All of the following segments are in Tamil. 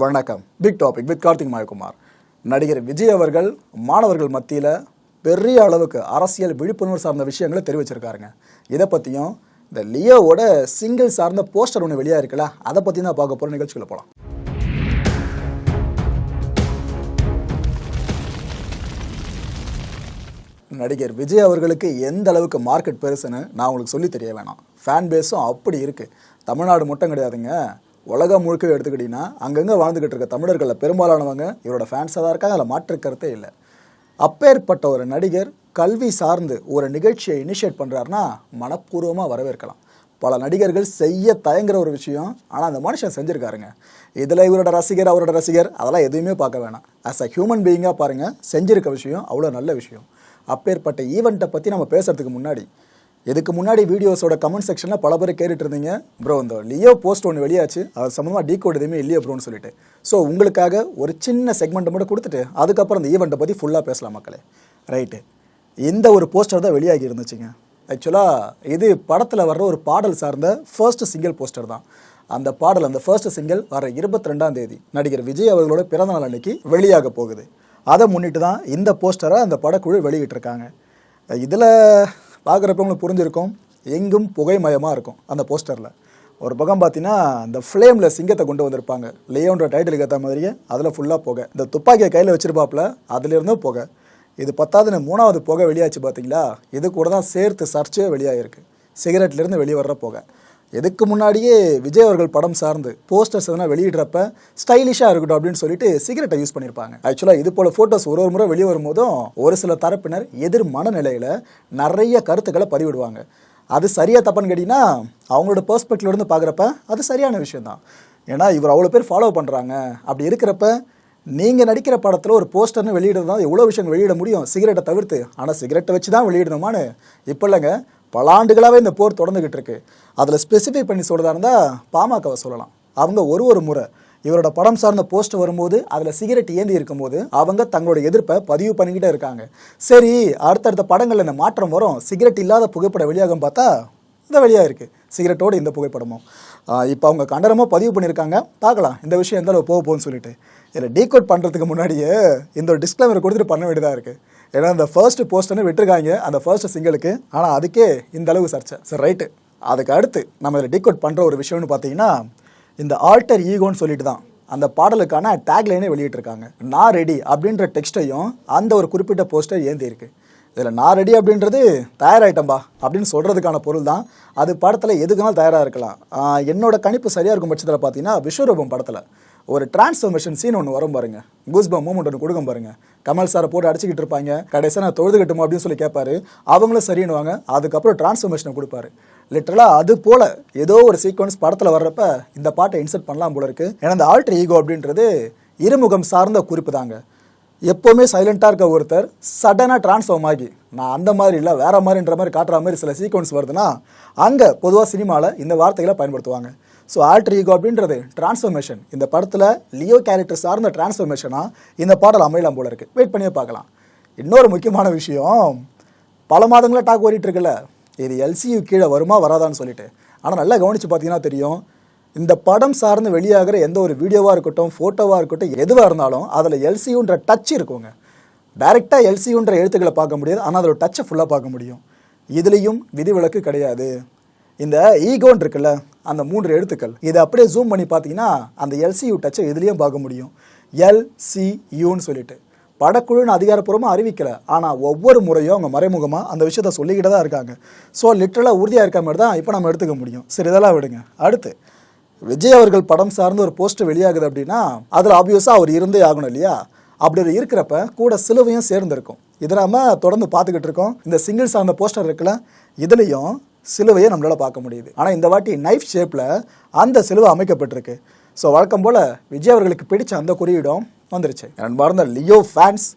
வணக்கம். Big topic with Karthik Mayakumar. நடிகர் விஜய் அவர்கள் மாணவர்கள் மத்தியில் பெரிய அளவுக்கு அரசியல் விழிப்புணர்வு சார்ந்த விஷயங்களை தெரிவிச்சிருக்காருங்க. இதை பற்றியும் இந்த லியோவோட சிங்கிள் சார்ந்த போஸ்டர் ஒன்று வெளியாக இருக்குல்ல அதை பற்றி தான் பார்க்க போகிற நிகழ்ச்சிக்குள்ள போகலாம் நடிகர் விஜய் அவர்களுக்கு எந்த அளவுக்கு மார்க்கெட் பெருசுன்னு நான் உங்களுக்கு சொல்லி தெரிய வேணாம். ஃபேன் பேஸும் அப்படி இருக்குது தமிழ்நாடு மட்டும் கிடையாதுங்க. உலகம் முழுக்க எடுத்துக்கிட்டிங்கன்னா அங்கங்கே வாழ்ந்துக்கிட்டு இருக்க தமிழர்களில் பெரும்பாலானவங்க இவரோட ஃபேன்ஸாக தான் இருக்காங்க. அதில் மாற்று கருத்தே இல்லை. அப்பேற்பட்ட ஒரு நடிகர் கல்வி சார்ந்து ஒரு நிகழ்ச்சியை இனிஷியேட் பண்ணுறாருன்னா மனப்பூர்வமாக வரவேற்கலாம். பல நடிகர்கள் செய்ய தயங்குற ஒரு விஷயம் ஆனால் அந்த மனுஷன் செஞ்சுருக்காருங்க. இதில் இவரோட ரசிகர் அவரோட ரசிகர் அதெல்லாம் எதுவுமே பார்க்க வேணாம். ஆஸ் அ ஹியூமன் பீயிங்காக பாருங்கள் செஞ்சிருக்க விஷயம் அவ்வளோ நல்ல விஷயம். அப்பேற்பட்ட ஈவெண்ட்டை பற்றி நம்ம பேசுறதுக்கு முன்னாடி இதுக்கு முன்னாடி வீடியோஸோட கமெண்ட் செக்ஷனில் பல பேர் கேட்டுட்டு இருந்தீங்க. ப்ரோ இந்த லியோ போஸ்ட் ஒன்று வெளியாச்சு. அது சம்மந்தமாக டீ கோட் எதுவுமே இல்லையோ ப்ரோன்னு சொல்லிட்டு. ஸோ உங்களுக்காக ஒரு சின்ன செக்மெண்ட்டை மட்டும் கொடுத்துட்டு அதுக்கப்புறம் இந்த ஈவெண்ட்டை பற்றி ஃபுல்லாக பேசலாம் மக்களே. ரைட்டு இந்த ஒரு போஸ்டர் தான் வெளியாகி இருந்துச்சுங்க. ஆக்சுவலாக இது படத்தில் வர்ற ஒரு பாடல் சார்ந்த ஃபர்ஸ்ட் சிங்கிள் போஸ்டர் தான். அந்த பாடல் அந்த ஃபர்ஸ்ட் சிங்கிள் வர இருபத்தி ரெண்டாம் தேதி நடிகர் விஜய் அவர்களோட பிறந்தநாள் அன்னைக்கு வெளியாக போகுது. அதை முன்னிட்டு தான் இந்த போஸ்டரை அந்த படக்குழு வெளியிட்டிருக்காங்க. இதில் பார்க்குறப்ப உங்களுக்கு புரிஞ்சிருக்கும். எங்கும் புகைமயமாக இருக்கும் அந்த போஸ்டரில். ஒரு பக்கம் பார்த்தீங்கன்னா இந்த ஃப்ளேமில் சிங்கத்தை கொண்டு வந்திருப்பாங்க. லியோன்ற டைட்டிலுக்கு ஏற்ற மாதிரியே அதில் ஃபுல்லாக புகை. இந்த துப்பாக்கியை கையில் வச்சிருப்பாப்புல அதுலேருந்தும் புகை. இது பத்தாவதுன்னு மூணாவது புகை வெளியாச்சு பார்த்தீங்களா இது கூட தான் சேர்த்து சர்ச்சே வெளியாகிருக்கு சிகரெட்லேருந்து வெளியே வர்ற புகை. எதுக்கு முன்னாடியே விஜய் அவர்கள் படம் சார்ந்து போஸ்டர்ஸ் எதனா வெளியிடுறப்ப ஸ்டைலிஷாக இருக்கட்டும் அப்படின்னு சொல்லிட்டு சிகரெட்டை யூஸ் பண்ணியிருப்பாங்க. ஆக்சுவலாக இது போல ஃபோட்டோஸ் ஒரு ஒரு முறை வெளியே வரும்போதும் ஒரு சில தரப்பினர் எதிர் மனநிலையில் நிறைய கருத்துக்களை பதிவிடுவாங்க. அது சரியாக தப்பான்னு கேட்டிங்கன்னா அவங்களோட பெர்ஸ்பெக்டிவ்லேருந்து பார்க்குறப்ப அது சரியான விஷயந்தான் ஏன்னா இவர் அவ்வளோ பேர் ஃபாலோ பண்ணுறாங்க அப்படி இருக்கிறப்ப நீங்கள் நடிக்கிற படத்தில் ஒரு போஸ்டர்னு வெளியிடுறது தான் எவ்வளோ விஷயங்கள் வெளியிட முடியும். சிகரெட்டை தவிர்த்து ஆனால் சிகரெட்டை வச்சு தான் வெளியிடணுமான்னு இப்போ இல்லைங்க. பல ஆண்டுகளாகவே இந்த போர் தொடர்ந்துக்கிட்டு இருக்கு அதில் ஸ்பெசிஃபை பண்ணி சொல்கிறதா இருந்தால் பாமகவை சொல்லலாம். அவங்க ஒரு ஒரு முறை இவரோட படம் சார்ந்த போஸ்ட் வரும்போது அதில் சிகரெட் ஏந்தி இருக்கும்போது அவங்க தங்களோட எதிர்ப்பை பதிவு பண்ணிக்கிட்டே இருக்காங்க. சரி அடுத்தடுத்த படங்களில் இந்த மாற்றம் வரும். சிகரெட் இல்லாத புகைப்படம் வெளியாகும் பார்த்தா இந்த வெளியாக இருக்குது சிகரெட்டோடு இந்த புகைப்படமும் இப்போ அவங்க கண்டனமாக பதிவு பண்ணியிருக்காங்க பார்க்கலாம். இந்த விஷயம் எந்த அளவு போக போகும்னு சொல்லிட்டு. இதில் டீகோட் பண்ணுறதுக்கு முன்னாடியே இந்த ஒரு டிஸ்க்ளைமர் கொடுத்துட்டு பண்ண வேண்டியதாக இருக்குது ஏன்னா இந்த ஃபர்ஸ்ட் போஸ்டர்னு விட்டுருக்காங்க அந்த ஃபர்ஸ்ட் சிங்கிளுக்கு ஆனால் அதுக்கே இந்த அளவு சர்ச்சை. சரி ரைட்டு அதுக்கு அடுத்து நம்ம இதில் டிகோட் பண்ணுற ஒரு விஷயம்னு பார்த்தீங்கன்னா இந்த ஆல்டர் ஈகோன்னு சொல்லிட்டு தான் அந்த பாடலுக்கான டேக்லைனே வெளியிட்டிருக்காங்க. நான் ரெடி அப்படின்ற டெக்ஸ்ட்டையும் அந்த ஒரு குறிப்பிட்ட போஸ்டர் ஏந்தியிருக்கு. இதில் நான் ரெடி அப்படின்றது தயாராகிட்டம்பா அப்படின்னு சொல்கிறதுக்கான பொருள் தான். அது படத்தில் எதுக்குனாலும் தயாராக இருக்கலாம். என்னோட கணிப்பு சரியாக இருக்கும் பட்சத்தில் பார்த்தீங்கன்னா விஸ்வரூபம் படத்தில். ஒரு டிரான்ஸ்ஃபர்மேஷன் சீன் ஒன்று வரும் பாருங்க. கூஸ்பம் மூமெண்ட் ஒன்று கொடுக்கும் பாருங்க. கமல் சாரை போட்டு அடிச்சுக்கிட்டு இருப்பாங்க. கடைசியாக நான் தொழுதுகட்டுமா அப்படின்னு சொல்லி கேட்பாரு அவங்களும் சரின்னுவாங்க. அதுக்கப்புறம் டிரான்ஸ்ஃபர்மேஷனை கொடுப்பாரு. லிட்டரலாக அது போல் ஏதோ ஒரு சீக்வன்ஸ் படத்தில் வர்றப்ப இந்த பாட்டை இன்சர்ட் பண்ணலாம் போல இருக்குது ஏன்னா இந்த ஆல்ட்ரு ஈகோ அப்படின்றது இருமுகம் சார்ந்த குறிப்பு தாங்க. எப்போவுமே சைலண்ட்டாக இருக்க ஒருத்தர் சடனாக டிரான்ஸ்ஃபார்ம் ஆகி நான் அந்த மாதிரி இல்லை வேற மாதிரின்ற மாதிரி காட்டுற மாதிரி சில சீக்வன்ஸ் வருதுன்னா அங்கே பொதுவாக சினிமாவில் இந்த வார்த்தைகளை பயன்படுத்துவாங்க. ஸோ ஆல்டர் ஈகோ அப்படின்றது டிரான்ஸ்ஃபர்மேஷன் இந்த படத்தில் லியோ கேரக்டர் சார்ந்த டிரான்ஸ்ஃபர்மேஷனாக இந்த பாடல் அமையலாம் போல இருக்குது வெயிட் பண்ணியே பார்க்கலாம். இன்னொரு முக்கியமான விஷயம் பல மாதங்களாக டாக் ஓடிட்டு இருக்குல்ல இது எல்சியு கீழே வருமா வராதான்னு சொல்லிட்டு. ஆனால் நல்லா கவனிச்சு பார்த்தீங்கன்னா தெரியும். இந்த படம் சார்ந்து வெளியாகிற எந்த ஒரு வீடியோவாக இருக்கட்டும் ஃபோட்டோவாக இருக்கட்டும் எதுவாக இருந்தாலும் அதில் எல்சியுன்ற டச் இருக்குங்க. டைரெக்டாக எல்சியுன்ற எழுத்துக்களை பார்க்க முடியாது. ஆனால் அதோட டச்சை ஃபுல்லாக பார்க்க முடியும். இதுலேயும் விதிவிலக்கு கிடையாது. இந்த ஈகோன் இருக்குல்ல அந்த மூன்று எழுத்துக்கள். இதை அப்படியே ஜூம் பண்ணி பார்த்தீங்கன்னா அந்த எல்சியூ டச்சை இதுலேயும் பார்க்க முடியும். எல்சியூன்னு சொல்லிட்டு. படக்குழுன்னு அதிகாரப்பூர்வமாக அறிவிக்கல. ஆனால் ஒவ்வொரு முறையும் அவங்க மறைமுகமாக அந்த விஷயத்த சொல்லிக்கிட்டு தான் இருக்காங்க. ஸோ லிட்டரலாக உறுதியாக இருக்க மாதிரி தான் இப்போ நம்ம எடுத்துக்க முடியும். சரி இதெல்லாம் விடுங்க. அடுத்து. விஜய் அவர்கள் படம் சார்ந்து ஒரு போஸ்ட் வெளியாகுது அப்படின்னா அதில் ஆப்வியஸாக அவர் இருந்தே ஆகணும் இல்லையா? அப்படி இருக்கிறப்ப கூட சிலுவையும் சேர்ந்துருக்கும். இதை தொடர்ந்து பார்த்துக்கிட்டு இருக்கோம். இந்த சிங்கிள் சார்ந்த போஸ்டர் இருக்குல்ல இதுலேயும் சிலுவையை நம்மளால் பார்க்க முடியுது. ஆனால் இந்த வாட்டி நைஃப் ஷேப்பில் அந்த சிலுவை அமைக்கப்பட்டிருக்கு. ஸோ வழக்கம் போல் விஜய் அவர்களுக்கு பிடிச்ச அந்த குறியீடும் வந்துருச்சு. அன்பார்ந்த லியோ ஃபேன்ஸ்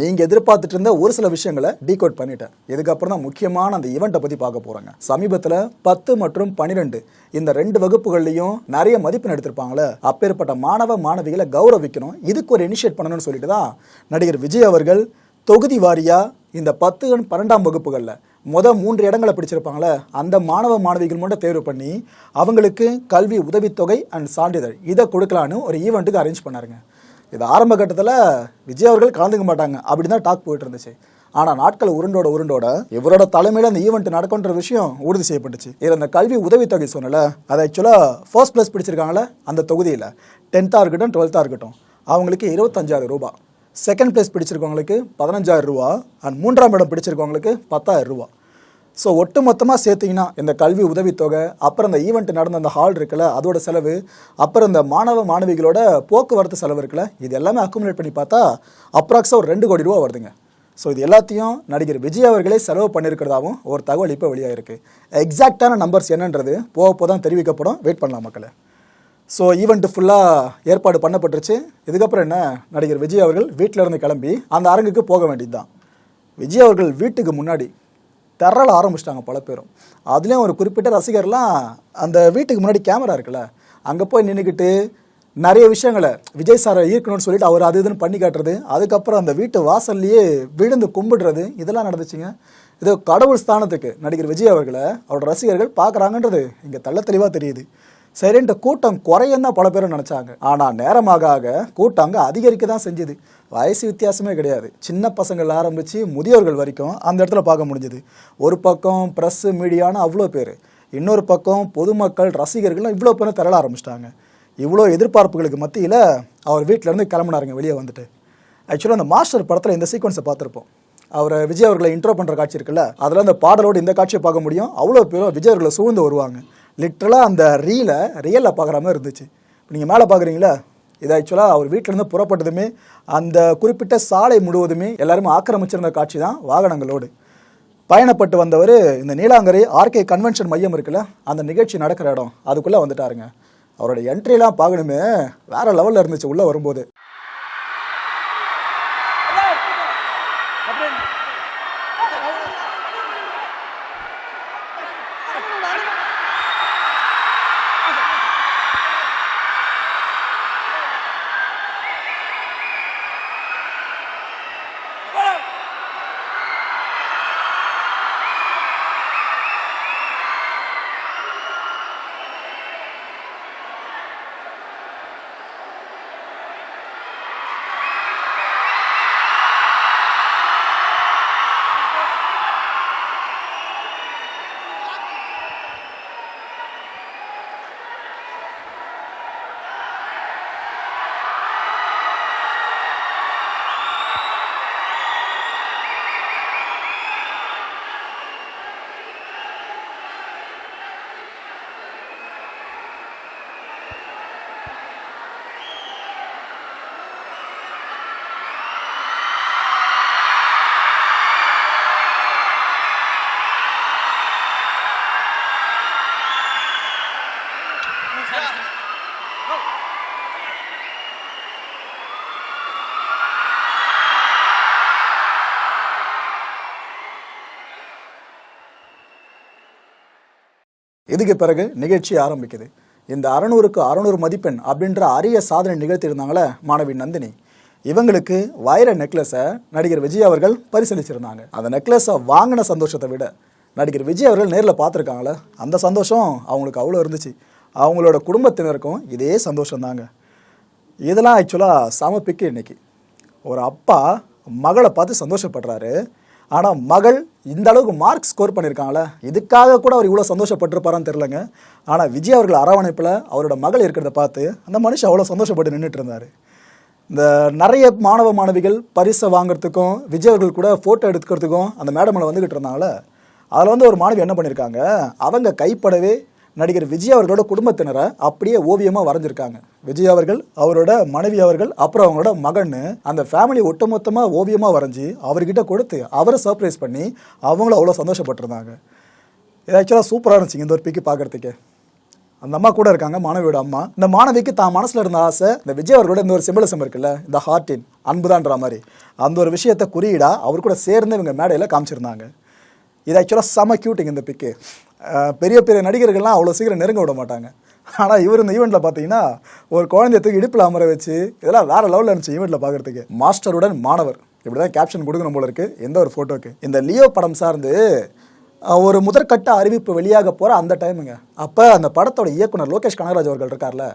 நீங்கள் எதிர்பார்த்துட்டு இருந்த ஒரு சில விஷயங்களை டீகோட் பண்ணிட்டேன். இதுக்கப்புறம் தான் முக்கியமான அந்த ஈவெண்ட்டை பற்றி பார்க்க போகிறாங்க சமீபத்தில் பத்து மற்றும் பன்னிரெண்டு இந்த ரெண்டு வகுப்புகள்லையும் நிறைய மதிப்பெண் எடுத்திருப்பாங்களே. அப்பேற்பட்ட மாணவ மாணவிகளை கௌரவிக்கணும். இதுக்கு ஒரு இனிஷியேட் பண்ணணும்னு சொல்லிட்டு தான் நடிகர் விஜய் அவர்கள் தொகுதி வாரியாக இந்த பத்து பன்னெண்டாம் வகுப்புகளில் முத மூன்று இடங்களை பிடிச்சிருப்பாங்களே அந்த மாணவ மாணவிகள் மட்டும் தேர்வு பண்ணி அவங்களுக்கு கல்வி உதவித்தொகை அண்ட் சான்றிதழ். இதை கொடுக்கலான்னு ஒரு ஈவெண்ட்டுக்கு அரேஞ்ச் பண்ணாருங்க. இது ஆரம்ப கட்டத்தில் விஜய் அவர்கள் கலந்துக்க மாட்டாங்க. அப்படின்னு தான் டாக் போயிட்டு இருந்துச்சு. ஆனால் நாட்கள் உருண்டோட உருண்டோட இவரோட தலைமையில் அந்த ஈவெண்ட் நடக்குன்ற விஷயம் உறுதி செய்யப்பட்டுச்சு. இதில் அந்த கல்வி உதவித்தொகை சொன்னல அது ஆக்சுவலாக ஃபர்ஸ்ட் ப்ளஸ் பிடிச்சிருக்காங்களே அந்த தொகுதியில். டென்த்தாக இருக்கட்டும் டுவெல்த்தாக இருக்கட்டும். அவங்களுக்கு இருபத்தஞ்சாயிரம் ரூபாய். செகண்ட் பிளேஸ் பிடிச்சிருக்கவங்களுக்கு பதினஞ்சாயிரம் ரூபா அண்ட் மூன்றாம் இடம் பிடிச்சிருக்கவங்களுக்கு பத்தாயிரம் ரூபா. ஸோ ஒட்டு மொத்தமாக சேர்த்திங்கன்னா இந்த கல்வி உதவித்தொகை அப்புறம் இந்த ஈவெண்ட் நடந்த அந்த ஹால் இருக்குல்ல அதோட செலவு அப்புறம் இந்த மாணவ மாணவிகளோட போக்குவரத்து செலவு இருக்குல்ல இது எல்லாமே அக்குமுலேட் பண்ணி பார்த்தா அப்ராக்ஸாக ஒரு ரெண்டு கோடி ரூபா வருதுங்க. ஸோ இது எல்லாத்தையும் நடிகர் விஜய் அவர்களே செலவு பண்ணியிருக்கிறதாவும் ஒரு தகவல் இப்போ வெளியாயிருக்கு. எக்ஸாக்டான நம்பர்ஸ் என்னன்றது போக போக தான் தெரிவிக்கப்படும். வெயிட் பண்ணலாம் மக்களை. ஸோ ஈவெண்ட்டு ஃபுல்லாக ஏற்பாடு பண்ணப்பட்டுருச்சு. இதுக்கப்புறம் என்ன? நடிகர் விஜய் அவர்கள் வீட்டில் இருந்து கிளம்பி அந்த அரங்குக்கு போக வேண்டியது தான் விஜய் அவர்கள் வீட்டுக்கு முன்னாடி திரள ஆரம்பிச்சிட்டாங்க பல பேரும். அதுலேயும் ஒரு குறிப்பிட்ட ரசிகர்லாம் அந்த வீட்டுக்கு முன்னாடி கேமரா இருக்குல்ல அங்கே போய் நின்றுக்கிட்டு நிறைய விஷயங்களை விஜய் சாரை ஈர்க்கணும்னு சொல்லிட்டு அவர் அது இதுன்னு பண்ணி காட்டுறது அதுக்கப்புறம் அந்த வீட்டு வாசல்லையே விழுந்து கும்பிடுறது இதெல்லாம் நடந்துச்சுங்க. இது கடவுள் ஸ்தானத்துக்கு நடிகர் விஜய் அவர்களை அவரோட ரசிகர்கள் பார்க்குறாங்கன்றது இங்கே தள்ள தெளிவாக தெரியுது. சரின்ட்டு கூட்டம் குறையும் தான் பல பேரும் நினச்சாங்க. ஆனால் நேரமாக ஆக கூட்டம் அங்கே அதிகரிக்க தான் செஞ்சுது. வயசு வித்தியாசமே கிடையாது. சின்ன பசங்கள் ஆரம்பித்து முதியோர்கள் வரைக்கும் அந்த இடத்துல பார்க்க முடிஞ்சுது. ஒரு பக்கம் ப்ரெஸ்ஸு மீடியான்னு அவ்வளோ பேர். இன்னொரு பக்கம் பொதுமக்கள் ரசிகர்கள்லாம் இவ்வளோ பேரும் திரள ஆரம்பிச்சிட்டாங்க. இவ்வளோ எதிர்பார்ப்புகளுக்கு மத்தியில் அவர் வீட்டிலேருந்து கிளம்புனாருங்க வெளியே வந்துட்டு. ஆக்சுவலாக அந்த மாஸ்டர் படத்தில் இந்த சீக்வன்ஸை பார்த்துருப்போம். அவரை விஜய் அவர்களை இன்ட்ரோ பண்ணுற காட்சி இருக்குல்ல அதில் அந்த பாடலோடு இந்த காட்சியை பார்க்க முடியும். அவ்வளோ பேரும் விஜய் அவர்களை சூழ்ந்து வருவாங்க. லிட்ரலாக அந்த ரீலை ரியலில் பார்க்குற மாதிரி இருந்துச்சு. நீங்கள் மேலே பார்க்குறீங்களா இது ஆக்சுவலாக அவர் வீட்டிலேருந்து புறப்பட்டதுமே அந்த குறிப்பிட்ட சாலை முழுவதுமே எல்லாருமே ஆக்கிரமிச்சிருந்த காட்சி தான் வாகனங்களோடு. பயணப்பட்டு வந்தவர் இந்த நீலாங்கரை ஆர்கே கன்வென்ஷன் மையம் இருக்குல்ல அந்த நிகழ்ச்சி நடக்கிற இடம் அதுக்குள்ளே வந்துட்டாருங்க. அவரோட என்ட்ரிலாம் பார்க்கணுமே வேறு லெவலில் இருந்துச்சு உள்ளே வரும்போது. இதுக்கு பிறகு நிகழ்ச்சி ஆரம்பிக்குது. இந்த அறநூறுக்கு அறநூறு மதிப்பெண் அப்படின்ற அரிய சாதனை நிகழ்த்தியிருந்தாங்களே மாணவி நந்தினி. இவங்களுக்கு வைர நெக்லஸை நடிகர் விஜய் அவர்கள் பரிசீலிச்சிருந்தாங்க அந்த நெக்லஸை வாங்கின சந்தோஷத்தை விட நடிகர் விஜய் அவர்கள் நேரில் பார்த்துருக்காங்களே அந்த சந்தோஷம் அவங்களுக்கு அவ்வளோ இருந்துச்சு. அவங்களோட குடும்பத்தினருக்கும் இதே சந்தோஷம் தாங்க இதெல்லாம் ஆக்சுவலாக சம பிக்கு இன்னைக்கு. ஒரு அப்பா மகளை பார்த்து சந்தோஷப்படுறாரு. ஆனால் மகள் இந்த அளவுக்கு மார்க் ஸ்கோர் பண்ணியிருக்காங்களே இதுக்காக கூட அவர் இவ்வளோ சந்தோஷப்பட்டிருப்பாரான்னு தெரிலங்க ஆனால் விஜய் அவர்கள் அரவணைப்பில் அவரோட மகள் இருக்கிறத பார்த்து அந்த மனுஷன் அவ்வளோ சந்தோஷப்பட்டு நின்றுட்டு இருந்தார். இந்த நிறைய மாணவ மாணவிகள் பரிசை வாங்குறதுக்கும் விஜய் அவர்கள் கூட ஃபோட்டோ எடுத்துக்கிறதுக்கும் அந்த மேடமில் வந்துக்கிட்டு இருந்தாங்களே அதில் வந்து ஒரு மாணவி என்ன பண்ணியிருக்காங்க அவங்க கைப்படவே நடிகர் விஜய் அவர்களோட குடும்பத்தினரை அப்படியே ஓவியமாக வரைஞ்சிருக்காங்க. விஜய் அவர்கள் அவரோட மனைவி அவர்கள் அப்புறம் அவங்களோட மகன் அந்த ஃபேமிலி ஒட்டுமொத்தமாக ஓவியமாக வரைஞ்சி அவர்கிட்ட கொடுத்து அவரை சர்ப்ரைஸ் பண்ணி அவங்களும் அவ்வளோ சந்தோஷப்பட்டிருந்தாங்க. இது ஆக்சுவலாக சூப்பராக இருந்துச்சுங்க இந்த ஒரு பிக்கு பார்க்குறதுக்கு அந்த அம்மா கூட இருக்காங்க மாணவியோட அம்மா. இந்த மாணவிக்கு தான் மனசில் இருந்த ஆசை இந்த விஜய் அவர்களோட இந்த ஒரு சிம்பிளிசம் இருக்குல்ல இந்த ஹார்ட்டின் அன்புதான்ற மாதிரி. அந்த ஒரு விஷயத்தை குறியீடாக அவர் கூட சேர்ந்து இவங்க மேடையில் காமிச்சிருந்தாங்க. இது ஆக்சுவலாக செம கியூட்டிங் இந்த பிக்கு பெரிய பெரிய நடிகர்கள்லாம் அவ்வளோ சீக்கிரம் நெருங்க விட மாட்டாங்க. ஆனால் இவர் இந்த ஈவெண்ட்டில் பார்த்தீங்கன்னா ஒரு குழந்தையத்துக்கு இடுப்பில் அமர வச்சு இதெல்லாம் வேற லெவலில் இருந்துச்சு ஈவெண்ட்டில் பார்க்குறதுக்கு மாஸ்டருடன் மாணவர். இப்படி தான் கேப்ஷன் கொடுக்கணும் போல இருக்கு எந்த ஒரு ஃபோட்டோக்கு இந்த லியோ படம் சார்ந்து ஒரு முதற்கட்ட அறிவிப்பு வெளியாக போகிற அந்த டைமுங்க அப்போ அந்த படத்தோட இயக்குனர் லோகேஷ் கனகராஜ் அவர்கள் இருக்கார்ல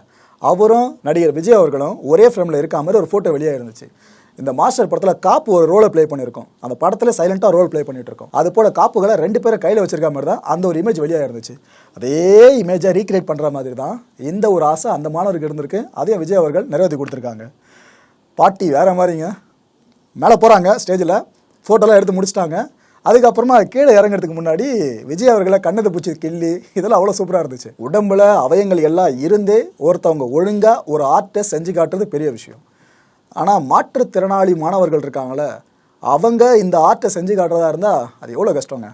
அவரும் நடிகர் விஜய் அவர்களும் ஒரே ஃப்ரேமில் இருக்க மாதிரி ஒரு ஃபோட்டோ வெளியாக இருந்துச்சு. இந்த மாஸ்டர் படத்தில் காப்பு ஒரு ரோலை ப்ளே பண்ணியிருக்கோம். அந்த படத்தில் சைலண்டாக ரோல் ப்ளே பண்ணிட்டு இருக்கோம் அது போல காப்புகளை ரெண்டு பேரும் கையில் வச்சிருக்க மாதிரி தான் அந்த ஒரு இமேஜ் வெளியாக இருந்துச்சு. அதே இமேஜை ரீக்ரியேட் பண்ணுற மாதிரி தான் இந்த ஒரு ஆசை அந்த மாணவருக்கு இருந்திருக்கு. அதையும் விஜய் அவர்கள் நிறைவேற்றி கொடுத்துருக்காங்க. பாட்டி வேறு மாதிரிங்க. மேலே போகிறாங்க ஸ்டேஜில் ஃபோட்டோலாம் எடுத்து முடிச்சிட்டாங்க. அதுக்கப்புறமா கீழே இறங்குறதுக்கு முன்னாடி விஜய் அவர்களை கண்ணத்தை பூச்சி கிள்ளி இதெல்லாம் அவ்வளோ சூப்பராக இருந்துச்சு. உடம்புல அவயங்கள் எல்லாம் இருந்தே ஒருத்தவங்க ஒழுங்காக ஒரு ஆர்ட்டை செஞ்சு காட்டுறது பெரிய விஷயம். ஆனால் மாற்றுத்திறனாளி மாணவர்கள் இருக்காங்கள அவங்க இந்த ஆர்ட்டை செஞ்சு காட்டுறதா இருந்தால் அது எவ்வளோ கஷ்டங்க?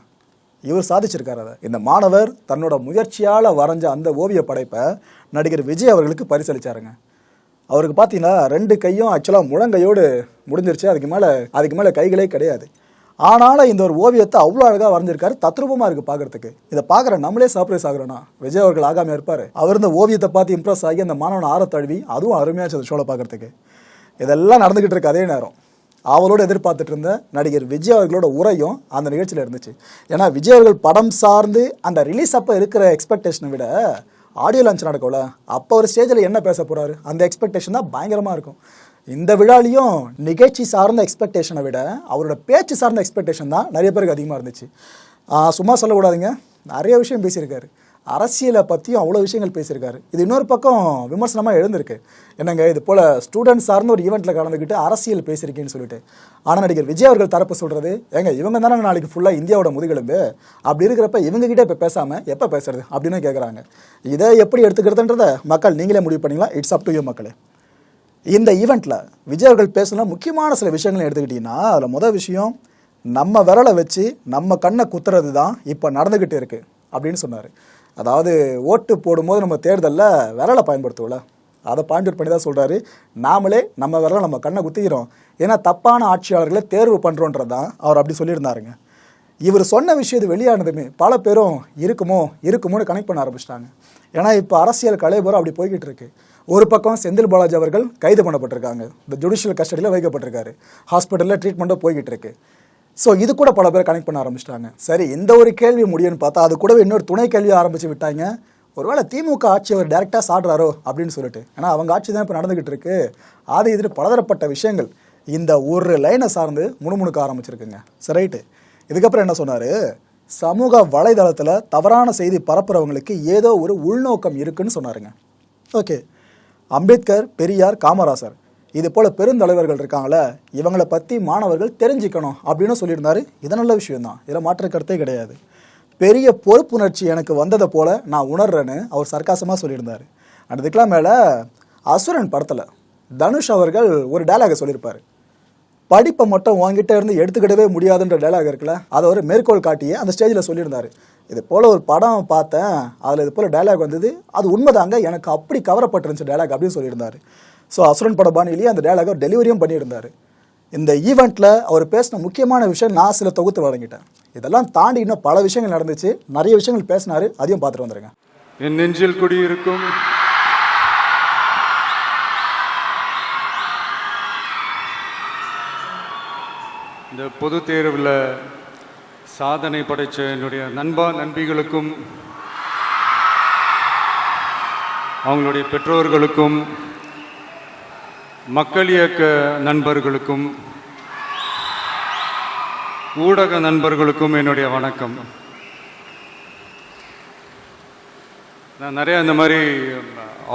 இவர் சாதிச்சிருக்காரு அதை. இந்த மாணவர் தன்னோட முயற்சியால் வரைஞ்ச அந்த ஓவிய படைப்பை நடிகர் விஜய் அவர்களுக்கு பரிசளிச்சாருங்க. அவருக்கு பார்த்தீங்கன்னா ரெண்டு கையும் ஆக்சுவலாக முழங்கையோடு முடிஞ்சிருச்சு. அதுக்கு மேலே அதுக்கு மேலே கைகளே கிடையாது. ஆனாலும் இந்த ஒரு ஓவியத்தை அவ்வளோ அழகாக வரைஞ்சிருக்காரு. தத்ரூபமாக இருக்குது பார்க்குறதுக்கு இதை பார்க்குற நம்மளே சர்ப்ரைஸ் ஆகுறோன்னா விஜய் அவர்கள் ஆகாமல் இருப்பார். அவர் இந்த ஓவியத்தை பார்த்து இம்ப்ரெஸ் ஆகி அந்த மாணவனை ஆற தழுவி அதுவும் அருமையாக அந்த ஷோவில் பார்க்குறதுக்கு இதெல்லாம் நடந்துக்கிட்டு இருக்க அதே நேரம். அவளோட எதிர்பார்த்துட்டு இருந்த நடிகர் விஜய் அவர்களோட உரையும் அந்த நிகழ்ச்சியில் இருந்துச்சு. ஏன்னா விஜய் அவர்கள் படம் சார்ந்து அந்த ரிலீஸ் அப்போ இருக்கிற எக்ஸ்பெக்டேஷனை விட ஆடியோ லான்ச் நடக்கும்ல. அப்போ ஒரு ஸ்டேஜில் என்ன பேச போகிறாரு அந்த எக்ஸ்பெக்டேஷன் தான் பயங்கரமாக இருக்கும். இந்த விழாலையும் நிகழ்ச்சி சார்ந்த எக்ஸ்பெக்டேஷனை விட அவரோட பேச்சு சார்ந்த எக்ஸ்பெக்டேஷன் தான் நிறைய பேருக்கு அதிகமாக இருந்துச்சு. சும்மா சொல்லக்கூடாதுங்க. நிறைய விஷயம் பேசியிருக்காரு. அரசியலை பற்றியும் அவ்வளோ விஷயங்கள் பேசியிருக்காரு. இது இன்னொரு பக்கம் விமர்சனமாக எழுந்திருக்கு. என்னங்க இது போல் ஸ்டூடெண்ட்ஸ் சார்ந்த ஒரு ஈவெண்ட்டில் கலந்துக்கிட்டு அரசியல் பேசியிருக்கேன்னு சொல்லிட்டு. ஆனால் நடிகர் விஜய் அவர்கள் தரப்பு சொல்கிறது ஏங்க இவங்க தானே நாளைக்கு ஃபுல்லாக இந்தியாவோட முதுகெலும்பு? அப்படி இருக்கிறப்ப இவங்ககிட்ட இப்போ பேசாமல் எப்போ பேசுறது அப்படின்னு கேட்குறாங்க இதை எப்படி எடுத்துக்கிறதுன்றத மக்கள் நீங்களே முடிவு பண்ணிக்கலாம் இட்ஸ் அப் டு யூ மக்களே. இந்த ஈவெண்ட்டில் விஜய் அவர்கள் பேசின முக்கியமான சில விஷயங்களை எடுத்துக்கிட்டிங்கன்னா அதில் முதல் விஷயம் நம்ம விரலை வச்சு நம்ம கண்ணை குத்துறது தான் இப்போ நடந்துக்கிட்டு இருக்குது அப்படின்னு சொன்னார். அதாவது ஓட்டு போடும்போது நம்ம தேர்தலில் விரலை பயன்படுத்துவோம்ல. அதை பாயிண்ட் பண்ணி தான் சொல்கிறாரு நாமளே நம்ம விரலை நம்ம கண்ணை குத்திக்கிறோம். ஏன்னா தப்பான ஆட்சியாளர்களை தேர்வு பண்ணுறோன்றது தான் அவர் அப்படி சொல்லியிருந்தாருங்க. இவர் சொன்ன விஷயம் வெளியானதுமே பல பேரும் இருக்குமோ இருக்குமோன்னு கனெக்ட் பண்ண ஆரம்பிச்சிட்டாங்க. ஏன்னா இப்போ அரசியல் கலைபுரம் அப்படி போய்கிட்டு இருக்கு. ஒரு பக்கம் செந்தில் பாலாஜி அவர்கள் கைது பண்ணப்பட்டிருக்காங்க. இந்த ஜுடிஷியல் கஸ்டடியில் வைக்கப்பட்டிருக்காரு. ஹாஸ்பிட்டலில் ட்ரீட்மெண்ட்டும் போய்கிட்டு இருக்கு. ஸோ இது கூட பல பேர் கனெக்ட் பண்ண ஆரம்பிச்சிட்டாங்க. சரி இந்த ஒரு கேள்வி முடியும்னு பார்த்தா அது கூடவே இன்னொரு துணை கேள்வி ஆரம்பிச்சு விட்டாங்க. ஒருவேளை திமுக ஆட்சி அவர் டேரெக்டாக சாடுறாரோ அப்படின்னு சொல்லிட்டு. ஏன்னா அவங்க ஆட்சி தான் இப்போ நடந்துகிட்டு இருக்கு. அது இதில் பலதரப்பட்ட விஷயங்கள் இந்த ஒரு லைனை சார்ந்து முணுமுணுக்க ஆரம்பிச்சிருக்குங்க. சரி ரைட்டு இதுக்கப்புறம் என்ன சொன்னார்? சமூக வலைதளத்தில் தவறான செய்தி பரப்புறவங்களுக்கு ஏதோ ஒரு உள்நோக்கம் இருக்குன்னு சொன்னாருங்க. ஓகே அம்பேத்கர் பெரியார் காமராசர். இது போல பெருந்தலைவர்கள் இருக்காங்களே இவங்களை பற்றி மாணவர்கள் தெரிஞ்சுக்கணும் அப்படின்னு சொல்லியிருந்தாரு. இது நல்ல விஷயம்தான். இதில் மாற்ற கருத்தே கிடையாது. பெரிய பொறுப்புணர்ச்சி எனக்கு வந்ததை போல நான் உணர்றேன்னு அவர் சர்க்காசமாக சொல்லியிருந்தார். அண்ட் இதுக்கெல்லாம் மேலே அசுரன் படத்தில் தனுஷ் அவர்கள் ஒரு டைலாகை சொல்லியிருப்பார். படிப்பை மட்டும் உங்ககிட்ட இருந்து எடுத்துக்கிடவே முடியாதுன்ற டைலாக் இருக்குல்ல அதை ஒரு மேற்கோள் காட்டியே அந்த ஸ்டேஜில் சொல்லியிருந்தார். இது போல் ஒரு படம் பார்த்தேன் அதில் இது போல் டைலாக் வந்தது. அது உண்மைதாங்க எனக்கு அப்படி கவரப்பட்டிருந்துச்சு டைலாக் அப்படின்னு சொல்லியிருந்தார். ஸோ அசுரன் பட பாணியிலேயே அந்த டேலாக டெலிவரியும் பண்ணியிருந்தாரு. இந்த ஈவெண்ட்டில் அவர் பேசின முக்கியமான விஷயம் நான் சில தொகுத்து வழங்கிட்டேன். இதெல்லாம் தாண்டி இன்னும் பல விஷயங்கள் நடந்துச்சு. நிறைய விஷயங்கள் பேசினாரு. அதையும் பார்த்துட்டு வந்துருங்க. என் நெஞ்சில் குடியிருக்கும். இந்த பொது தேர்வில் சாதனை படைத்த என்னுடைய நண்பா நண்பிகளுக்கும் அவங்களுடைய பெற்றோர்களுக்கும் மக்கள் இயக்க நண்பர்களுக்கும் ஊடக நண்பர்களுக்கும் என்னுடைய வணக்கம். நான் நிறையா இந்த மாதிரி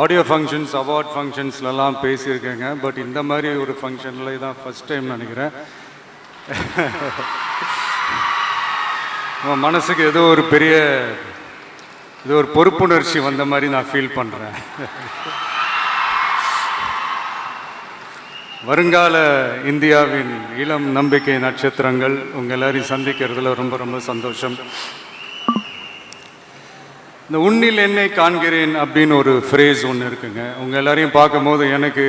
ஆடியோ ஃபங்க்ஷன்ஸ் அவார்ட் ஃபங்க்ஷன்ஸ்லலாம் பேசியிருக்கேங்க. பட் இந்த மாதிரி ஒரு ஃபங்க்ஷனில் தான் ஃபஸ்ட் டைம் நினைக்கிறேன். உன் மனசுக்கு ஏதோ ஒரு பெரிய ஏதோ ஒரு பொறுப்புணர்ச்சி வந்த மாதிரி நான் ஃபீல் பண்ணுறேன் வருங்கால இந்தியாவின் இளம் நம்பிக்கை நட்சத்திரங்கள் உங்கள் எல்லாரையும் சந்திக்கிறதுல ரொம்ப ரொம்ப சந்தோஷம். இந்த உன்னில் என்னை காண்கிறேன் அப்படின்னு ஒரு ஃப்ரேஸ் ஒன்று இருக்குங்க. உங்கள் எல்லாரையும் பார்க்கும்போது எனக்கு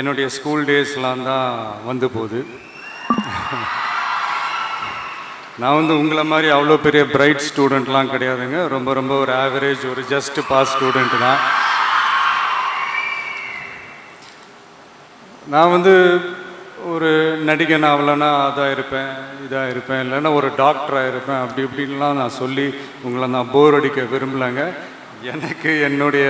என்னுடைய ஸ்கூல் டேஸ்லாம் தான் வந்து போகுது. நான் வந்து உங்களை மாதிரி அவ்வளோ பெரிய பிரைட் ஸ்டூடெண்ட்லாம் கிடையாதுங்க. ரொம்ப ரொம்ப ஒரு ஆவரேஜ் ஒரு ஜஸ்ட் பாஸ் ஸ்டூடெண்ட் தான். நான் வந்து ஒரு நடிகன் ஆகலைன்னா அதாக இருப்பேன் இதாக இருப்பேன் இல்லைன்னா ஒரு டாக்டராக இருப்பேன் அப்படி இப்படின்லாம் நான் சொல்லி உங்களை நான் போர் அடிக்க விரும்பலைங்க. எனக்கு என்னுடைய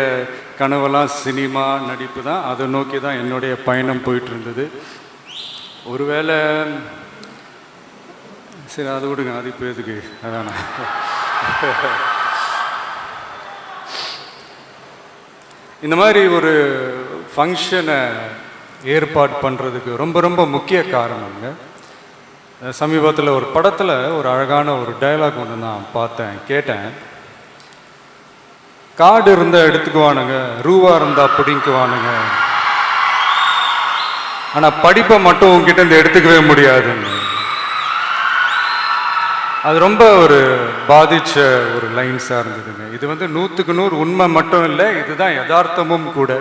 கனவெல்லாம் சினிமா நடிப்பு தான். அதை நோக்கி தான் என்னுடைய பயணம் போயிட்டு இருந்தது ஒருவேளை சரி அது விடுங்க. அது இப்போ எதுக்கு? அதான். இந்த மாதிரி ஒரு ஃபங்க்ஷனை ஏற்பாடு பண்ணுறதுக்கு ரொம்ப ரொம்ப முக்கிய காரணங்க. சமீபத்தில் ஒரு படத்தில் ஒரு அழகான ஒரு டயலாக் ஒன்று நான் பார்த்தேன் கேட்டேன். காடு இருந்தால் எடுத்துக்குவானுங்க ரூவா இருந்தால் பிடிக்குவானுங்க ஆனால் படிப்பை மட்டும் உங்ககிட்ட இருந்து எடுத்துக்கவே முடியாதுங்க. அது ரொம்ப ஒரு பாதிச்ச ஒரு லைன்ஸாக இருந்ததுங்க இது வந்து நூற்றுக்கு நூறு உண்மை மட்டும் இல்லை இதுதான் யதார்த்தமும் கூட.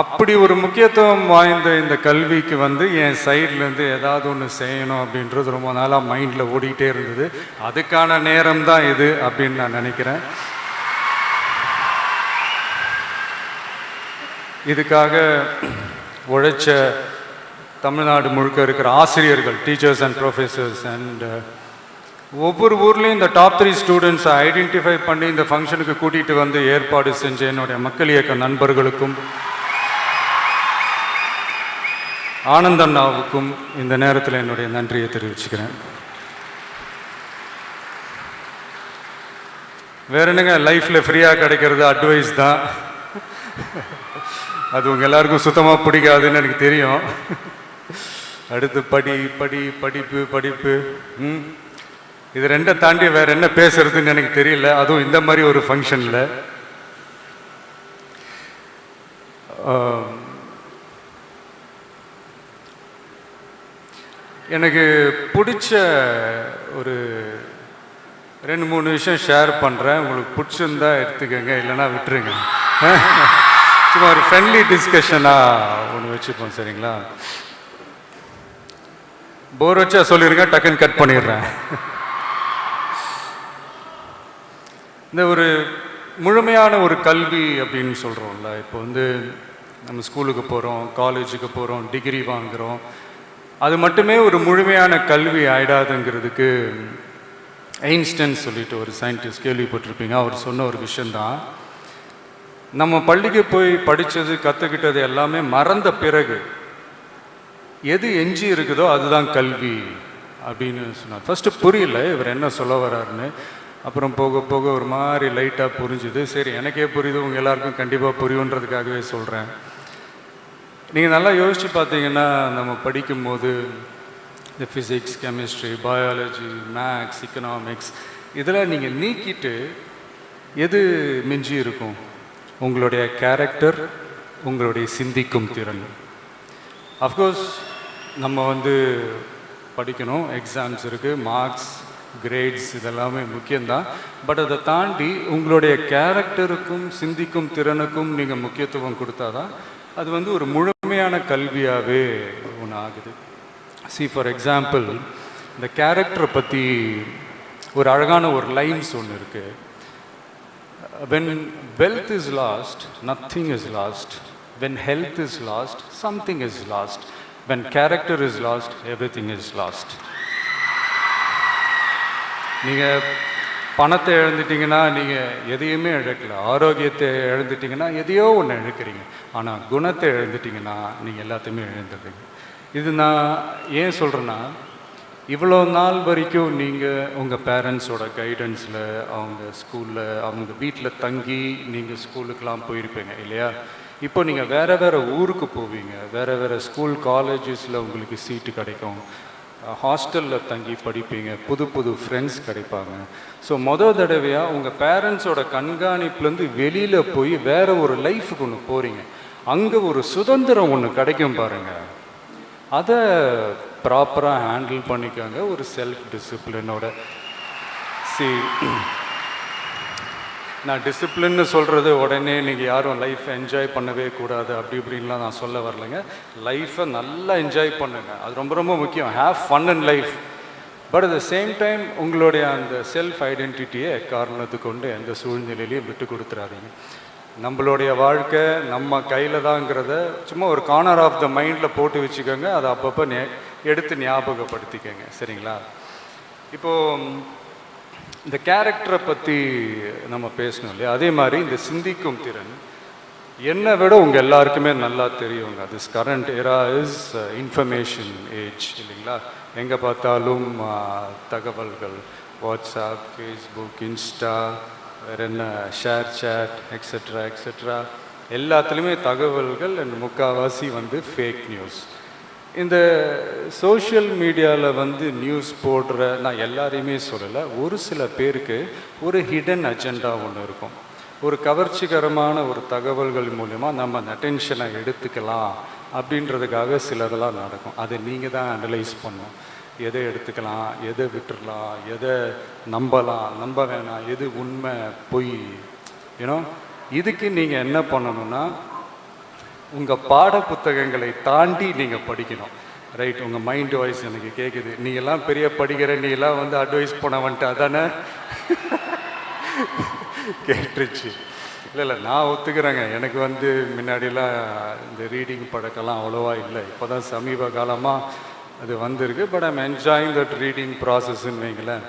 அப்படி ஒரு முக்கியத்துவம் வாய்ந்த இந்த கல்விக்கு வந்து என் சைட்லேருந்து ஏதாவது ஒன்று செய்யணும் அப்படின்றது ரொம்ப நாளாக மைண்டில் ஓடிக்கிட்டே இருந்தது. அதுக்கான நேரம் தான் இது அப்படின்னு நான் நினைக்கிறேன். இதுக்காக உழைச்ச தமிழ்நாடு முழுக்க இருக்கிற ஆசிரியர்கள் டீச்சர்ஸ் அண்ட் ப்ரொஃபஸர்ஸ் அண்ட் ஒவ்வொரு ஊர்லேயும் இந்த டாப் த்ரீ ஸ்டூடெண்ட்ஸை ஐடென்டிஃபை பண்ணி இந்த ஃபங்க்ஷனுக்கு கூட்டிகிட்டு வந்து ஏற்பாடு செஞ்ச என்னுடைய மக்கள் இயக்க நண்பர்களுக்கும் ஆனந்தண்ணாவுக்கும் இந்த நேரத்தில் என்னுடைய நன்றியை தெரிவிச்சுக்கிறேன். வேற என்னங்க லைஃப்பில் ஃப்ரீயாக கிடைக்கிறது அட்வைஸ் தான். அது உங்கள் எல்லாருக்கும் சுத்தமாக பிடிக்காதுன்னு எனக்கு தெரியும். அடுத்து படி படி படிப்பு படிப்பு. ம்? இது ரெண்டை தாண்டி வேற என்ன பேசுறதுன்னு எனக்கு தெரியல. அதுவும் இந்த மாதிரி ஒரு ஃபங்க்ஷனில் எனக்கு பிடிச்ச ஒரு ரெண்டு மூணு விஷயம் ஷேர் பண்ணுறேன் உங்களுக்கு பிடிச்சிருந்தா எடுத்துக்கோங்க இல்லைன்னா விட்டுருங்க. சும்மா ஒரு ஃப்ரெண்ட்லி டிஸ்கஷனாக ஒன்று வச்சுப்போம் சரிங்களா? போர் வச்சா சொல்லிடுங்க டக்குன்னு கட் பண்ணிடுறேன். இந்த ஒரு முழுமையான ஒரு கல்வி அப்படின்னு சொல்கிறோம்ல இப்போ வந்து நம்ம ஸ்கூலுக்கு போகிறோம் காலேஜுக்கு போகிறோம் டிகிரி வாங்குகிறோம் அது மட்டுமே ஒரு முழுமையான கல்வி ஆயிடாதுங்கிறதுக்கு ஐன்ஸ்டன் சொல்லிட்டு ஒரு சயின்டிஸ்ட் கேள்விப்பட்டிருப்பீங்க. அவர் சொன்ன ஒரு விஷயந்தான் நம்ம பள்ளிக்கு போய் படித்தது கற்றுக்கிட்டது எல்லாமே மறந்த பிறகு எது எஞ்சி இருக்குதோ அதுதான் கல்வி அப்படின்னு சொன்னார். ஃபஸ்ட்டு புரியல இவர் என்ன சொல்ல வர்றாருன்னு. அப்புறம் போக போக ஒரு மாதிரி லைட்டாக புரிஞ்சுது. சரி எனக்கே புரியுது. உங்கள் எல்லாருக்கும் கண்டிப்பாக புரியுன்றதுக்காகவே சொல்கிறேன் நீங்கள் நல்லா யோசித்து பார்த்தீங்கன்னா நம்ம படிக்கும்போது இந்த physics chemistry biology maths economics இதெல்லாம் நீங்கள் நீக்கிட்டு எது மிஞ்சி இருக்கும்? உங்களுடைய கேரக்டர் உங்களுடைய சிந்திக்கும் திறன். அஃப்கோர்ஸ் நம்ம வந்து படிக்கணும். எக்ஸாம்ஸ் இருக்குது மார்க்ஸ் கிரேட்ஸ் இதெல்லாமே முக்கியம்தான். பட் அதை தாண்டி உங்களுடைய கேரக்டருக்கும் சிந்திக்கும் திறனுக்கும் நீங்கள் முக்கியத்துவம் கொடுத்தாதான் அது வந்து ஒரு முழுமையான கல்வியாகவே ஒன்று ஆகுது சி ஃபார் எக்ஸாம்பிள் இந்த கேரக்டரை பற்றி ஒரு அழகான ஒரு லைன்ஸ் ஒன்று இருக்குது when wealth is lost nothing is lost when health is lost something is lost when character is lost everything is lost நீங்கள் பணத்தை இழந்துட்டீங்கன்னா நீங்கள் எதையுமே இழக்கல. ஆரோக்கியத்தை இழந்துட்டீங்கன்னா எதையோ ஒன்று இழக்கிறீங்க. ஆனால் குணத்தை இழந்துட்டீங்கன்னா நீங்கள் எல்லாத்தையுமே இழந்துடுறீங்க. இது நான் ஏன் சொல்கிறேன்னா இவ்வளோ நாள் வரைக்கும் நீங்கள் உங்கள் பேரண்ட்ஸோட கைடன்ஸில் அவங்க ஸ்கூலில் அவங்க வீட்டில் தங்கி நீங்கள் ஸ்கூலுக்கெலாம் போயிருப்பீங்க இல்லையா? இப்போ நீங்கள் வேறு வேறு ஊருக்கு போவீங்க. வேறு வேறு ஸ்கூல் காலேஜஸில் உங்களுக்கு சீட்டு கிடைக்கும். ஹாஸ்டலில் தங்கி படிப்பீங்க. புது புது ஃப்ரெண்ட்ஸ் கிடைப்பாங்க. ஸோ மொதல் தடவையாக உங்கள் பேரண்ட்ஸோட கண்காணிப்புலேருந்து வெளியில் போய் வேறு ஒரு லைஃபுக்கு ஒன்று போகிறீங்க அங்கே ஒரு சுதந்திரம் ஒன்று கிடைக்கும் பாருங்கள் அதை ப்ராப்பராக ஹேண்டில் பண்ணிக்கோங்க. ஒரு செல்ஃப் டிசிப்ளினோட சி நான் டிசிப்ளின்னு சொல்கிறது உடனே நீங்கள் யாரும் லைஃப் என்ஜாய் பண்ணவே கூடாது அப்படி இப்படின்லாம் நான் சொல்ல வரலைங்க. லைஃப்பை நல்லா என்ஜாய் பண்ணுங்க. அது ரொம்ப ரொம்ப முக்கியம். Have fun and life but at the same time உங்களுடைய அந்த செல்ஃப் ஐடென்டிட்டியை காரணத்து கொண்டு எந்த சூழ்நிலையிலையும் விட்டு கொடுத்துறாதீங்க. நம்மளுடைய வாழ்க்கை நம்ம கையில் தாங்கிறத சும்மா ஒரு கார்னர் ஆஃப் த மைண்டில் போட்டு வச்சுக்கோங்க. அதை அப்பப்போ எடுத்து ஞாபகப்படுத்திக்கோங்க. சரிங்களா? இப்போது இந்த கேரக்டரை பற்றி நம்ம பேசணும் இல்லையா? அதே மாதிரி இந்த சிந்திக்கும் திறன் என்னை விட உங்கள் எல்லாருக்குமே நல்லா தெரியுங்க. This current era is information age இல்லைங்களா? எங்கே பார்த்தாலும் uh, தகவல்கள் வாட்ஸ்அப் ஃபேஸ்புக் இன்ஸ்டா வேறு என்ன ஷேர் சேட் எக்ஸெட்ரா எக்ஸெட்ரா எல்லாத்துலேயுமே தகவல்கள் அண்ட் முக்கால்வாசி வந்து ஃபேக் நியூஸ் இந்த சோஷியல் மீடியாவில் வந்து நியூஸ் போடுற நான் எல்லாரையுமே சொல்லலை ஒரு சில பேருக்கு ஒரு ஹிடன் அஜெண்டா ஒன்று இருக்கும். ஒரு கவர்ச்சிகரமான ஒரு தகவல்கள் மூலயமா நம்ம அந்த அட்டென்ஷனை எடுத்துக்கலாம் அப்படின்றதுக்காக சிலதெல்லாம் நடக்கும். அதை நீங்கள் தான் அனலைஸ் பண்ணும். எதை எடுத்துக்கலாம் எதை விட்டுறலாம் எதை நம்பலாம் நம்ப வேணாம் எது உண்மை பொய் ஏன்னா இதுக்கு நீங்கள் என்ன பண்ணணும்னா உங்கள் பாட புத்தகங்களை தாண்டி நீங்கள் படிக்கணும். ரைட் உங்கள் மைண்ட் வாய்ஸ் எனக்கு கேட்குது நீ எல்லாம் பெரிய படிக்கிற நீ எல்லாம் வந்து அட்வைஸ் பண்ணவன்ட்டு அதானே? கேட்டுருச்சு. இல்லை இல்லை நான் ஒத்துக்கிறேங்க. எனக்கு வந்து முன்னாடிலாம் இந்த ரீடிங் பழக்கம்லாம் அவ்வளோவா இல்லை. இப்போ தான் சமீப காலமாக அது வந்திருக்கு. But I'm enjoying that reading ப்ராசஸ்ன்னு வைங்களேன்.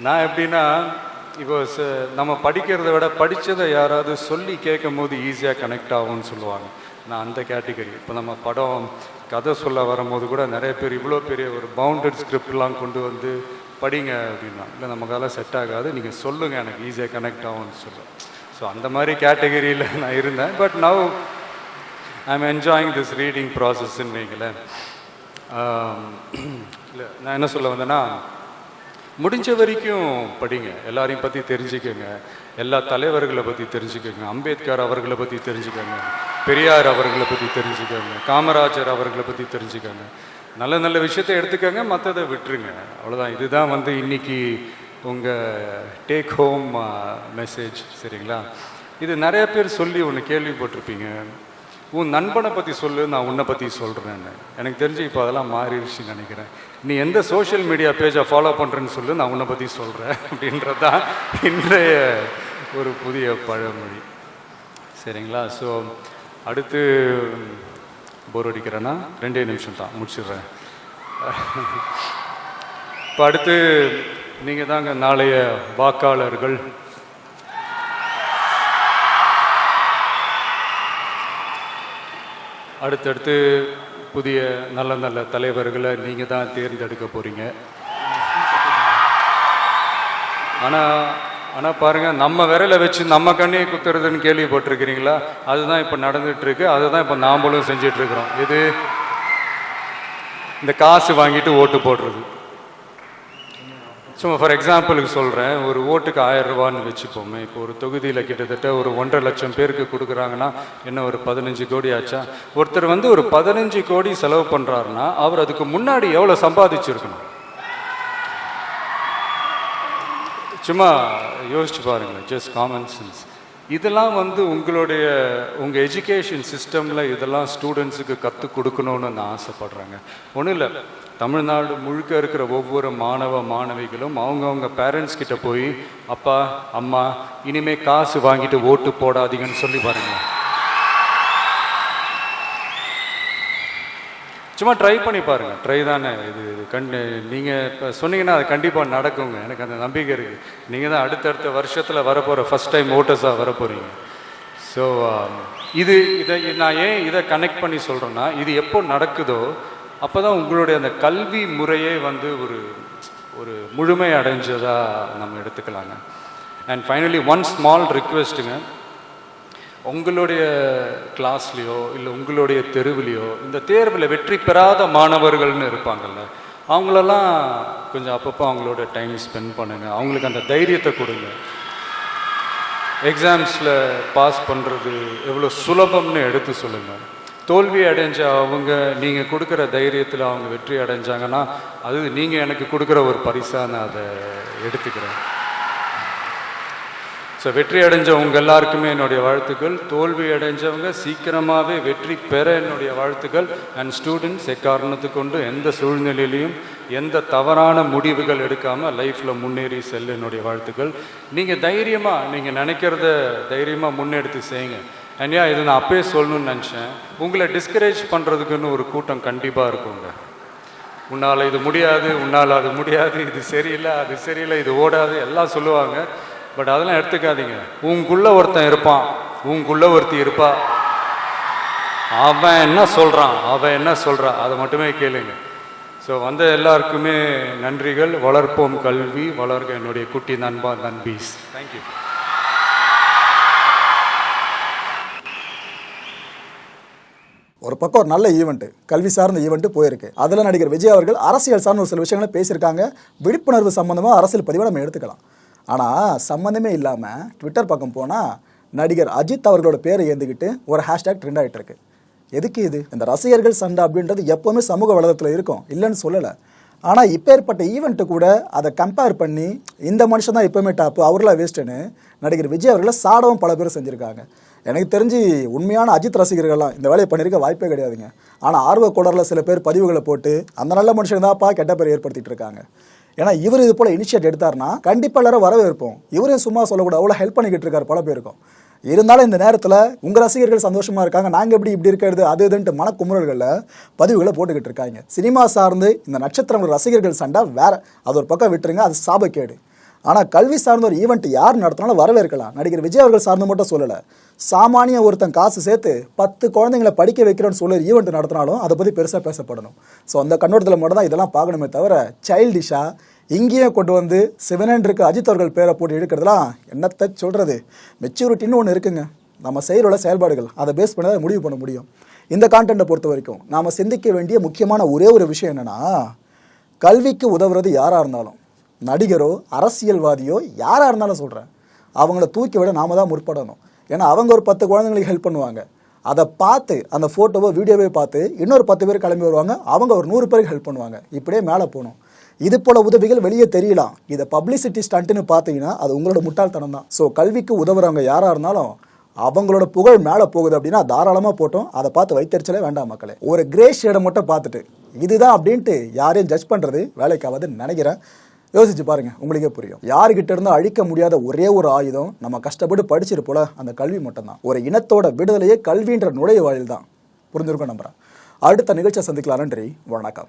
நான் எப்படின்னா இப்போ ச- நம்ம படிக்கிறத விட படித்ததை யாராவது சொல்லி கேட்கும் போது ஈஸியாக கனெக்ட் ஆகும்னு சொல்லுவாங்க. நான் அந்த கேட்டகரி இப்போ நம்ம படம் கதை சொல்ல வரும்போது கூட நிறைய பேர் இவ்வளோ பெரிய ஒரு பவுண்டட் ஸ்கிரிப்ட்லாம் கொண்டு வந்து படிங்க அப்படின்னா இல்லை நமக்கால செட் ஆகாது. நீங்கள் சொல்லுங்கள் எனக்கு ஈஸியாக கனெக்ட் ஆகும்னு சொல்லுவேன் ஸோ அந்த மாதிரி கேட்டகரியில் நான் இருந்தேன். But now I am enjoying this reading ப்ராசஸ்ன்னு வைங்களேன் இல்லை நான் என்ன சொல்ல வந்தேன்னா முடிஞ்ச வரைக்கும் படிங்க. எல்லாரையும் பற்றி தெரிஞ்சுக்கோங்க. எல்லா தலைவர்களை பற்றி தெரிஞ்சுக்கோங்க. அம்பேத்கர் அவர்களை பற்றி தெரிஞ்சுக்கோங்க. பெரியார் அவர்களை பற்றி தெரிஞ்சுக்கோங்க. காமராஜர் அவர்களை பற்றி தெரிஞ்சுக்கோங்க. நல்ல நல்ல விஷயத்தை எடுத்துக்கோங்க மற்றதை விட்டுருங்க. அவ்வளோதான் இதுதான் வந்து இன்னைக்கு உங்கள் டேக் ஹோம் மெசேஜ் சரிங்களா? இது நிறைய பேர் சொல்லி ஒன்று கேள்விப்பட்டிருப்பீங்க. உன் நண்பனை பற்றி சொல்லு நான் உன்னை பற்றி சொல்கிறேன்னு எனக்கு தெரிஞ்சு இப்போ அதெல்லாம் மாறிடுச்சுன்னு நினைக்கிறேன். நீ எந்த சோஷியல் மீடியா பேஜை ஃபாலோ பண்ணுறேன்னு சொல்லு நான் உன்னை பற்றி சொல்கிறேன் அப்படின்றது தான் இன்றைய ஒரு புதிய பழமொழி. சரிங்களா? ஸோ அடுத்து போர் அடிக்கிறேன்னா ரெண்டே நிமிஷம் தான் முடிச்சிடுறேன். இப்போ அடுத்து நீங்கள் தாங்க நாளைய வாக்காளர்கள். அடுத்தடுத்து புதிய நல்ல நல்ல தலைவர்களை நீங்கள் தான் தேர்ந்தெடுக்க போகிறீங்க ஆனால் ஆனால் பாருங்கள் நம்ம விரலை வச்சு நம்ம கண்ணியை குத்துறதுன்னு கேள்விப்பட்டிருக்கிறீங்களா? அதுதான் இப்போ நடந்துகிட்ருக்கு அதை அதுதான் இப்போ நாம்பளும் செஞ்சிட்ருக்குறோம் இது இந்த காசு வாங்கிட்டு ஓட்டு போடுறது. சும்மா ஃபார் எக்ஸாம்பிளுக்கு சொல்கிறேன் ஒரு ஓட்டுக்கு ஆயிரம் ரூபான்னு வச்சுப்போமே. இப்போ ஒரு தொகுதியில் கிட்டத்தட்ட ஒரு ஒன்றரை லட்சம் பேருக்கு கொடுக்குறாங்கன்னா என்ன ஒரு பதினஞ்சு கோடி ஆச்சா? ஒருத்தர் வந்து ஒரு பதினஞ்சு கோடி செலவு பண்ணுறாருன்னா அவர் அதுக்கு முன்னாடி எவ்வளோ சம்பாதிச்சிருக்கணும்? சும்மா யோசிச்சு பாருங்களேன் ஜஸ்ட் காமன் சென்ஸ் இதெல்லாம் வந்து உங்களுடைய உங்கள் எஜுகேஷன் சிஸ்டமில் இதெல்லாம் ஸ்டூடெண்ட்ஸுக்கு கற்றுக் கொடுக்கணும்னு நான் ஆசைப்பட்றேங்க. ஒன்றும் இல்லை. தமிழ்நாடு முழுக்க இருக்கிற ஒவ்வொரு மாணவ மாணவிகளும் அவங்கவுங்க பேரண்ட்ஸ் கிட்ட போய் அப்பா அம்மா இனிமே காசு வாங்கிட்டு ஓட்டு போடாதீங்கன்னு சொல்லி பாருங்க. சும்மா ட்ரை பண்ணி பாருங்க. ட்ரை தானே. இது இது கண் நீங்கள் இப்போ சொன்னீங்கன்னா அது கண்டிப்பாக நடக்குங்க. எனக்கு அந்த நம்பிக்கை இருக்குது நீங்கள் தான் அடுத்தடுத்த வருஷத்தில் வரப்போகிற ஃபஸ்ட் டைம் ஓட்டர்ஸாக வரப்போகிறீங்க ஸோ um, இது இதை நான் ஏன் இதை கனெக்ட் பண்ணி சொல்கிறேன்னா இது எப்போ நடக்குதோ அப்போ தான் உங்களுடைய அந்த கல்வி முறையே வந்து ஒரு ஒரு முழுமை அடைஞ்சதாக நம்ம எடுத்துக்கலாங்க. அண்ட் ஃபைனலி ஒன் ஸ்மால் ரிக்வெஸ்ட்டுங்க உங்களுடைய கிளாஸ்லேயோ இல்லை உங்களுடைய தெருவிலையோ இந்த தேர்வில் வெற்றி பெறாத மாணவர்கள்னு இருப்பாங்கல்ல அவங்களெல்லாம் கொஞ்சம் அப்பப்போ அவங்களோட டைம் ஸ்பெண்ட் பண்ணுங்கள் அவங்களுக்கு அந்த தைரியத்தை கொடுங்க. எக்ஸாம்ஸில் பாஸ் பண்ணுறது எவ்வளோ சுலபம்னு எடுத்து சொல்லுங்கள் தோல்வி அடைஞ்ச அவங்க நீங்கள் கொடுக்குற தைரியத்தில் அவங்க வெற்றி அடைஞ்சாங்கன்னா அது நீங்கள் எனக்கு கொடுக்குற ஒரு பரிசாக நான் அதை எடுத்துக்கிறேன். ஸோ வெற்றி அடைஞ்ச உங்க எல்லாருக்குமே என்னுடைய வாழ்த்துக்கள். தோல்வி அடைஞ்சவங்க சீக்கிரமாகவே வெற்றி பெற என்னுடைய வாழ்த்துக்கள். அண்ட் ஸ்டூடெண்ட்ஸ் எக்காரணத்து கொண்டு எந்த சூழ்நிலையிலையும் எந்த தவறான முடிவுகள் எடுக்காமல் லைஃப்பில் முன்னேறி செல்ல என்னுடைய வாழ்த்துக்கள். நீங்கள் தைரியமாக நீங்கள் நினைக்கிறத தைரியமாக முன்னெடுத்து செய்யுங்க. அண்யா இது நான் அப்பயே சொல்லணும்னு நினச்சேன். உங்களை டிஸ்கரேஜ் பண்ணுறதுக்குன்னு ஒரு கூட்டம் கண்டிப்பாக இருக்குங்க. உன்னால் இது முடியாது உன்னால் அது முடியாது இது சரியில்லை அது சரியில்லை இது ஓடாது எல்லாம் சொல்லுவாங்க. பட் அதெல்லாம் எடுத்துக்காதீங்க. உங்களுக்குள்ள ஒருத்தன் இருப்பான். உங்களுக்குள்ள ஒருத்தி இருப்பா. அவன் என்ன சொல்கிறான் அவன் என்ன சொல்கிறான் அதை மட்டுமே கேளுங்க. ஸோ வந்த எல்லாருக்குமே நன்றிகள். வளர்ப்போம் கல்வி. வளர்க்க என்னுடைய குட்டி நண்பா நண்பீஸ். தேங்க்யூ ஒரு பக்கம் ஒரு நல்ல ஈவெண்ட்டு கல்வி சார்ந்த ஈவெண்ட்டு போயிருக்கு. அதில் நடிகர் விஜய் அவர்கள் அரசியல் சார்ந்த ஒரு சில விஷயங்களை பேசியிருக்காங்க. விழிப்புணர்வு சம்மந்தமாக அரசியல் பதிவை நம்ம எடுத்துக்கலாம். ஆனால் சம்மந்தமே இல்லாமல் ட்விட்டர் பக்கம் போனால் நடிகர் அஜித் அவர்களோட பேரை ஏந்துக்கிட்டு ஒரு ஹேஷ்டேக் ட்ரெண்ட் ஆகிட்டு இருக்கு. எதுக்கு இது? இந்த ரசிகர்கள் சண்டை அப்படின்றது எப்போவுமே சமூக வலைதளத்தில் இருக்கும். இல்லைன்னு சொல்லலை. ஆனால் இப்போ ஏற்பட்ட ஈவெண்ட்டு கூட அதை கம்பேர் பண்ணி இந்த மனுஷன் தான் எப்போவுமே டாப்பு அவர்களாக வேஸ்ட்டுன்னு நடிகர் விஜய் அவர்களை சாடவும் பல பேர் செஞ்சுருக்காங்க. எனக்கு தெரிஞ்சு உண்மையான அஜித் ரசிகர்கள்லாம் இந்த வேலையை பண்ணியிருக்க வாய்ப்பே கிடையாதுங்க. ஆனால் ஆர்வ சில பேர் பதிவுகளை போட்டு அந்த நல்ல மனுஷன் தான்ப்பா கெட்ட பேர் ஏற்படுத்திட்டு இருக்காங்க. ஏன்னா இவர் இது போல் இனிஷியேட் எடுத்தார்னா கண்டிப்பாக எல்லாரும் வரவேற்போம். இவரையும் சும்மா சொல்லக்கூடாது அவ்வளோ ஹெல்ப் பண்ணிக்கிட்டு இருக்கார் பல பேருக்கும். இருந்தாலும் இந்த நேரத்தில் உங்கள் ரசிகர்கள் சந்தோஷமாக இருக்காங்க. நாங்கள் எப்படி இப்படி இருக்கிறது அது இதுன்ட்டு மனக்குமுறல்களில் பதிவுகளை போட்டுக்கிட்டு இருக்காங்க. சினிமா சார்ந்து இந்த நட்சத்திரம் ரசிகர்கள் சண்டை வேற. அது ஒரு பக்கம் விட்டுருங்க அது சாபக்கேடு. ஆனால் கல்வி சார்ந்த ஒரு ஈவெண்ட் யார் நடத்தினாலும் வரவேற்கலாம். நடிகர் விஜய் அவர்கள் சார்ந்து மட்டும் சொல்லலை. சாமானிய ஒருத்தன் காசு சேர்த்து பத்து குழந்தைங்களை படிக்க வைக்கிறோன்னு சொல்லி ஈவெண்ட் நடத்தினாலும் அதை பற்றி பெருசாக பேசப்படணும். ஸோ அந்த கண்ணோட்டத்தில் மட்டும் தான் இதெல்லாம் பார்க்கணுமே தவிர சைல்டிஷாக இங்கேயும் கொண்டு வந்து சிவனன்றிருக்கு அஜித் அவர்கள் பேரை போட்டு எடுக்கிறதுலாம் என்னத்தை சொல்கிறது மெச்சூரிட்டின்னு ஒன்று இருக்குங்க. நம்ம செயலோட செயல்பாடுகள். அதை பேஸ் பண்ணி தான் முடிவு பண்ண முடியும். இந்த கான்டென்ட்டை பொறுத்த வரைக்கும் நாம் சிந்திக்க வேண்டிய முக்கியமான ஒரே ஒரு விஷயம் என்னென்னா கல்விக்கு உதவுறது யாராக இருந்தாலும். நடிகரோ அரசியல்வாதியோ யாராக இருந்தாலும் சொல்கிறேன் அவங்கள தூக்கி விட நாம தான் முற்படணும். ஏன்னா அவங்க ஒரு பத்து குழந்தைங்களுக்கு ஹெல்ப் பண்ணுவாங்க. அதை பார்த்து அந்த ஃபோட்டோவோ வீடியோவே பார்த்து இன்னொரு பத்து பேர் கிளம்பி வருவாங்க. அவங்க ஒரு நூறு பேருக்கு ஹெல்ப் பண்ணுவாங்க. இப்படியே மேலே போகணும். இது போல உதவிகள் வெளியே தெரியலாம். இதை பப்ளிசிட்டி ஸ்டண்ட்டுன்னு பார்த்தீங்கன்னா அது உங்களோட முட்டாள்தனம் தான். ஸோ கல்விக்கு உதவுறவங்க யாராக இருந்தாலும் அவங்களோட புகழ் மேலே போகுது அப்படின்னா தாராளமாக போட்டோம். அதை பார்த்து வைத்தறிச்சலே வேண்டாம் மக்களே. ஒரு கிரே ஷேடை மட்டும் பார்த்துட்டு இதுதான் அப்படின்ட்டு யாரையும் ஜட்ஜ் பண்ணுறது வேலைக்காவதுன்னு நினைக்கிறேன். யோசிச்சு பாருங்க உங்களுக்கே புரியும். யாருக்கிட்ட இருந்தும் அழிக்க முடியாத ஒரே ஒரு ஆயுதம் நம்ம கஷ்டப்பட்டு படிச்சிருப்போல அந்த கல்வி மட்டும்தான். ஒரு இனத்தோட விடுதலையே கல்வின்ற நுழைவு வாயில் தான் புரிஞ்சிருக்கும் நம்புறேன். அடுத்த நிகழ்ச்சியை சந்திக்கலாம். நன்றி. வணக்கம்.